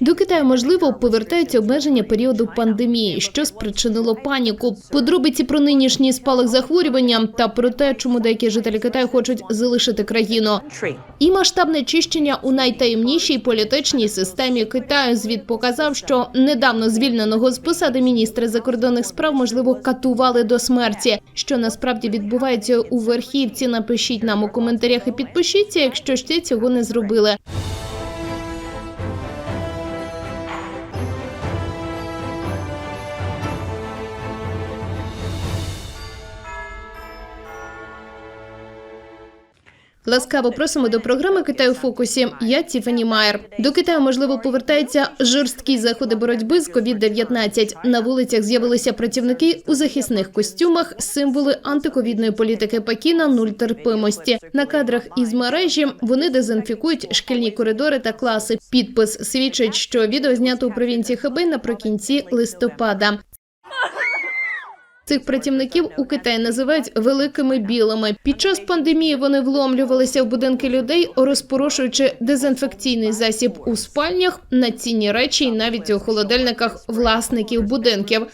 До Китаю можливо повертаються обмеження періоду пандемії, що спричинило паніку. Подробиці про нинішній спалах захворювання та про те, чому деякі жителі Китаю хочуть залишити країну. І масштабне чищення у найтаємнішій політичній системі Китаю. Звіт показав, що недавно звільненого з посади міністра закордонних справ можливо катували до смерті. Що насправді відбувається у верхівці? Напишіть нам у коментарях і підпишіться, якщо ще цього не зробили. Ласкаво просимо до програми Китай у фокусі. Я Тіфані Майер. До Китаю можливо повертаються жорсткі заходи боротьби з COVID-19. На вулицях з'явилися працівники у захисних костюмах, символи антиковідної політики Пекіна нуль терпимості. На кадрах із мережі вони дезінфікують шкільні коридори та класи. Підпис свідчить, що відео знято у провінції Хебей наприкінці листопада. Цих працівників у Китаї називають великими білими. Під час пандемії вони вломлювалися в будинки людей, розпорошуючи дезінфекційний засіб у спальнях, на цінні речі і навіть у холодильниках власників будинків.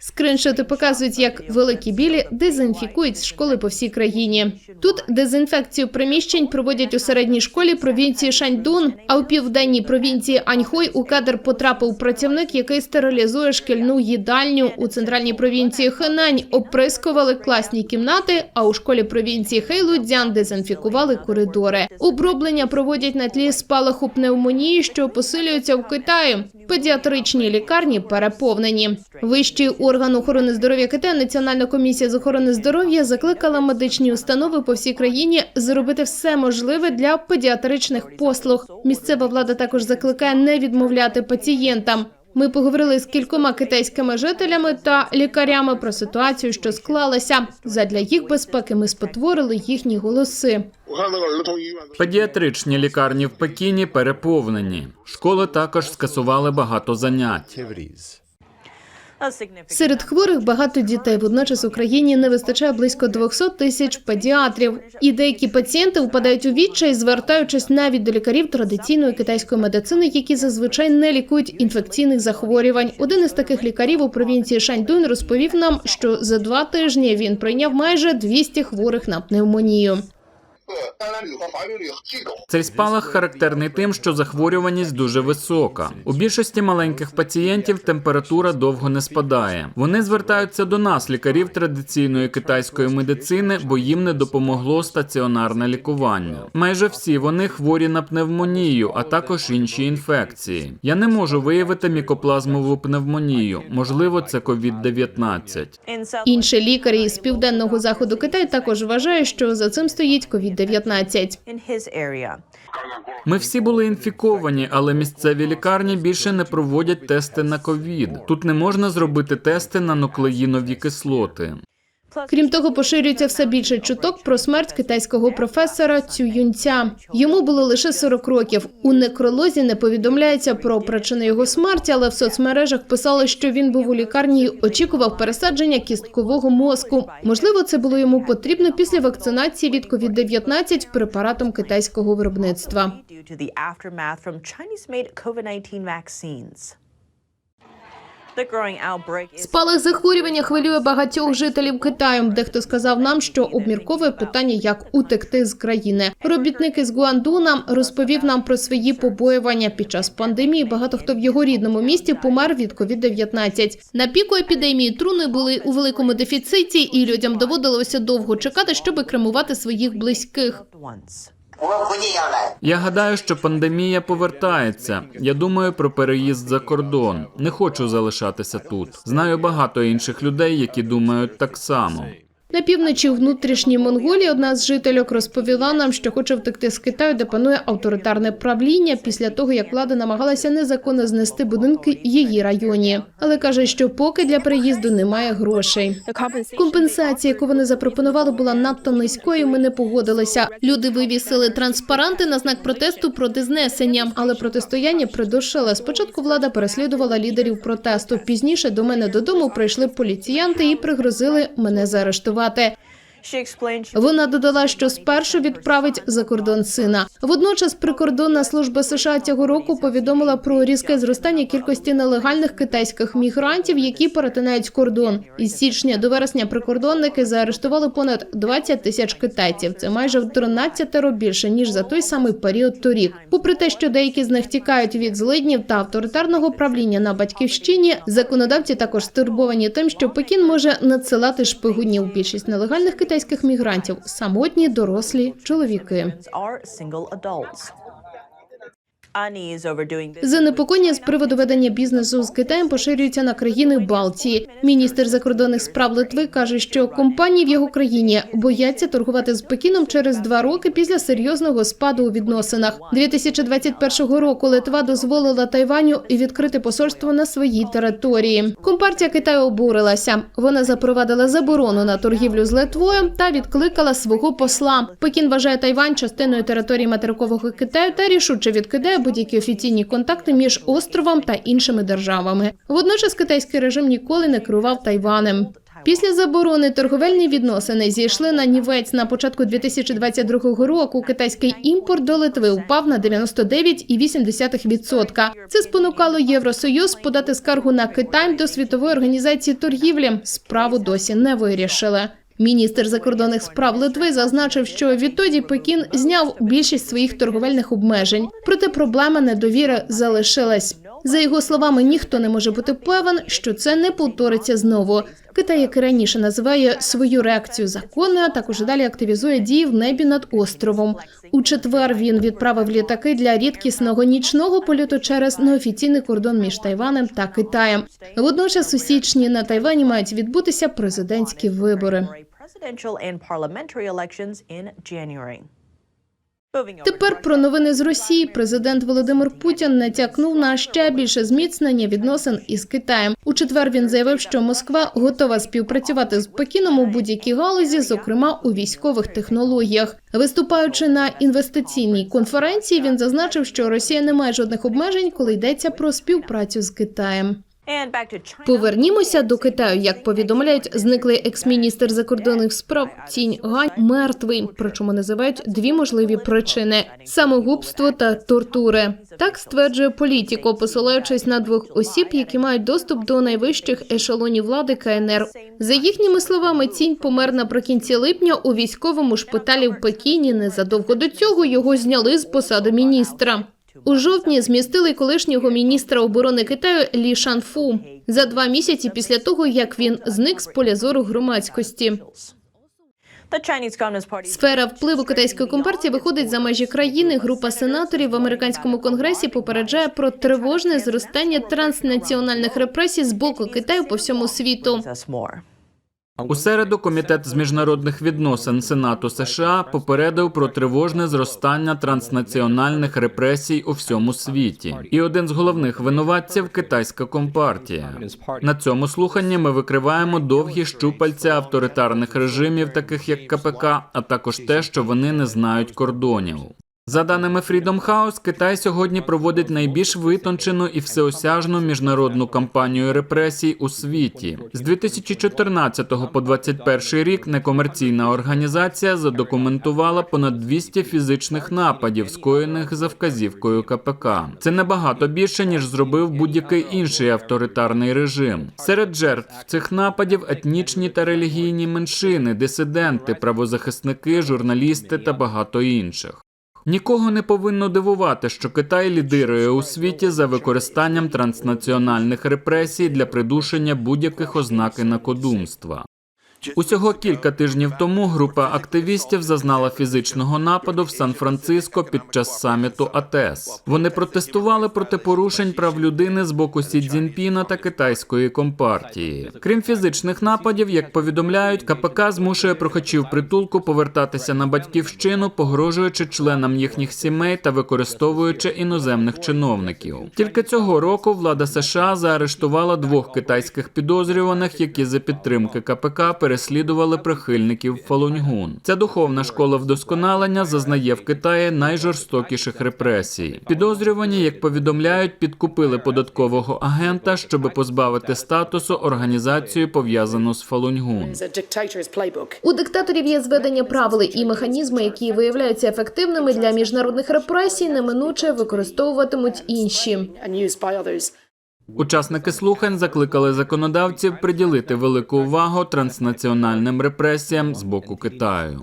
Скриншоти показують, як великі білі дезінфікують школи по всій країні. Тут дезінфекцію приміщень проводять у середній школі провінції Шаньдун. А у південній провінції Аньхой у кадр потрапив працівник, який стерилізує шкільну їдальню. У центральній провінції Хенань оприскували класні кімнати. А у школі провінції Хейлудзян дезінфікували коридори. Оброблення проводять на тлі спалаху пневмонії, що посилюється в Китаї. Педіатричні лікарні переповнені. Вищий орган охорони здоров'я Китаю, Національна комісія з охорони здоров'я закликала медичні установи по всій країні зробити все можливе для педіатричних послуг. Місцева влада також закликає не відмовляти пацієнтам. Ми поговорили з кількома китайськими жителями та лікарями про ситуацію, що склалася. Задля їх безпеки ми спотворили їхні голоси. Педіатричні лікарні в Пекіні переповнені. Школи також скасували багато занять. Серед хворих багато дітей. Водночас в Україні не вистачає близько 200 тисяч педіатрів. І деякі пацієнти впадають у відчай, звертаючись навіть до лікарів традиційної китайської медицини, які зазвичай не лікують інфекційних захворювань. Один із таких лікарів у провінції Шаньдун розповів нам, що за два тижні він прийняв майже 200 хворих на пневмонію. Цей спалах характерний тим, що захворюваність дуже висока. У більшості маленьких пацієнтів температура довго не спадає. Вони звертаються до нас, лікарів традиційної китайської медицини, бо їм не допомогло стаціонарне лікування. Майже всі вони хворі на пневмонію, а також інші інфекції. Я не можу виявити мікоплазмову пневмонію. Можливо, це COVID-19. in some Інші лікарі із південного заходу Китаю також вважають, що за цим стоїть COVID-19. in his area. Ми всі були інфіковані, але місцеві лікарні більше не проводять тести на ковід. Тут не можна зробити тести на нуклеїнові кислоти. Крім того, поширюється все більше чуток про смерть китайського професора Цю Юнця. Йому було лише 40 років. У некролозі не повідомляється про причини його смерті, але в соцмережах писали, що він був у лікарні і очікував пересадження кісткового мозку. Можливо, це було йому потрібно після вакцинації від COVID-19 препаратом китайського виробництва. Спалах захворювання хвилює багатьох жителів Китаю. Дехто сказав нам, що обмірковує питання, як утекти з країни. Робітник із Гуандуна розповів нам про свої побоювання під час пандемії. Багато хто в його рідному місті помер від COVID-19. На піку епідемії труни були у великому дефіциті, і людям доводилося довго чекати, щоб кремувати своїх близьких. Я гадаю, що пандемія повертається. Я думаю про переїзд за кордон. Не хочу залишатися тут. Знаю багато інших людей, які думають так само. На півночі внутрішній Монголії одна з жительок розповіла нам, що хоче втекти з Китаю, де панує авторитарне правління після того, як влада намагалася незаконно знести будинки її районі. Але каже, що поки для переїзду немає грошей. Компенсація, яку вони запропонували, була надто низькою. Ми не погодилися. Люди вивісили транспаранти на знак протесту проти знесення, але протистояння придушило. Спочатку влада переслідувала лідерів протесту. Пізніше до мене додому прийшли поліціянти і пригрозили мене заарештувати. врятувати. Вона додала, що спершу відправить за кордон сина. Водночас, прикордонна служба США цього року повідомила про різке зростання кількості нелегальних китайських мігрантів, які перетинають кордон. Із січня до вересня прикордонники заарештували понад 20 тисяч китайців. Це майже в 13 більше ніж за той самий період торік. Попри те, що деякі з них тікають від злиднів та авторитарного правління на батьківщині, законодавці також стурбовані тим, що Пекін може надсилати шпигунів. Більшість нелегальних китайських мігрантів самотні дорослі чоловіки. Занепокоєння з приводу ведення бізнесу з Китаєм поширюється на країни Балтії. Міністр закордонних справ Литви каже, що компанії в його країні бояться торгувати з Пекіном через два роки після серйозного спаду у відносинах. 2021 року Литва дозволила Тайваню відкрити посольство на своїй території. Компартія Китаю обурилася. Вона запровадила заборону на торгівлю з Литвою та відкликала свого посла. Пекін вважає Тайвань частиною території материкового Китаю та рішуче відкидає будь-які офіційні контакти між островом та іншими державами. Водночас китайський режим ніколи не керував Тайванем. Після заборони торговельні відносини зійшли на нівець на початку 2022 року. Китайський імпорт до Литви упав на 99,8%. Це спонукало Євросоюз подати скаргу на Китай до світової організації торгівлі. Справу досі не вирішили. Міністр закордонних справ Литви зазначив, що відтоді Пекін зняв більшість своїх торговельних обмежень. Проте проблема недовіри залишилась. За його словами, ніхто не може бути певен, що це не повториться знову. Китай, як і раніше, називає свою реакцію законною, а також далі активізує дії в небі над островом. У четвер він відправив літаки для рідкісного нічного польоту через неофіційний кордон між Тайванем та Китаєм. Водночас у січні на Тайвані мають відбутися президентські вибори. Presidential and parliamentary elections in January. Тепер про новини з Росії. Президент Володимир Путін натякнув на ще більше зміцнення відносин із Китаєм. У четвер він заявив, що Москва готова співпрацювати з Пекіном у будь-якій галузі, зокрема у військових технологіях. Виступаючи на інвестиційній конференції, він зазначив, що Росія не має жодних обмежень, коли йдеться про співпрацю з Китаєм. Повернімося до Китаю. Як повідомляють, зниклий екс-міністр закордонних справ Цінь Гань мертвий. Причому називають дві можливі причини: самогубство та тортури. Так стверджує політико, посилаючись на двох осіб, які мають доступ до найвищих ешелонів влади КНР. За їхніми словами, цінь помер наприкінці липня у військовому шпиталі в Пекіні. Незадовго до цього його зняли з посади міністра. У жовтні змістили колишнього міністра оборони Китаю Лі Шанфу за два місяці після того, як він зник з поля зору громадськості. Сфера впливу китайської компартії виходить за межі країни. Група сенаторів в американському конгресі попереджає про тривожне зростання транснаціональних репресій з боку Китаю по всьому світу. У середу комітет з міжнародних відносин Сенату США попередив про тривожне зростання транснаціональних репресій у всьому світі. І один з головних винуватців китайська компартія. На цьому слуханні ми викриваємо довгі щупальця авторитарних режимів, таких як КПК, а також те, що вони не знають кордонів. За даними Freedom House, Китай сьогодні проводить найбільш витончену і всеосяжну міжнародну кампанію репресій у світі. З 2014 по 2021 рік некомерційна організація задокументувала понад 200 фізичних нападів, скоєних за вказівкою КПК. Це набагато більше ніж зробив будь-який інший авторитарний режим. Серед жертв цих нападів етнічні та релігійні меншини, дисиденти, правозахисники, журналісти та багато інших. Нікого не повинно дивувати, що Китай лідирує у світі за використанням транснаціональних репресій для придушення будь-яких ознак інакодумства. Усього кілька тижнів тому група активістів зазнала фізичного нападу в Сан-Франциско під час саміту АТЕС. Вони протестували проти порушень прав людини з боку Сі Цзіньпіна та китайської компартії. Крім фізичних нападів, як повідомляють, КПК змушує прохачів притулку повертатися на батьківщину, погрожуючи членам їхніх сімей та використовуючи іноземних чиновників. Тільки цього року влада США заарештувала двох китайських підозрюваних, які за підтримки КПК переслідували прихильників Фалуньгун. Ця духовна школа вдосконалення зазнає в Китаї найжорстокіших репресій. Підозрювані, як повідомляють, підкупили податкового агента, щоб позбавити статусу організацію, пов'язану з Фалуньгун. У диктаторів є зведення правил і механізми, які виявляються ефективними для міжнародних репресій, неминуче використовуватимуть інші. Учасники слухань закликали законодавців приділити велику увагу транснаціональним репресіям з боку Китаю.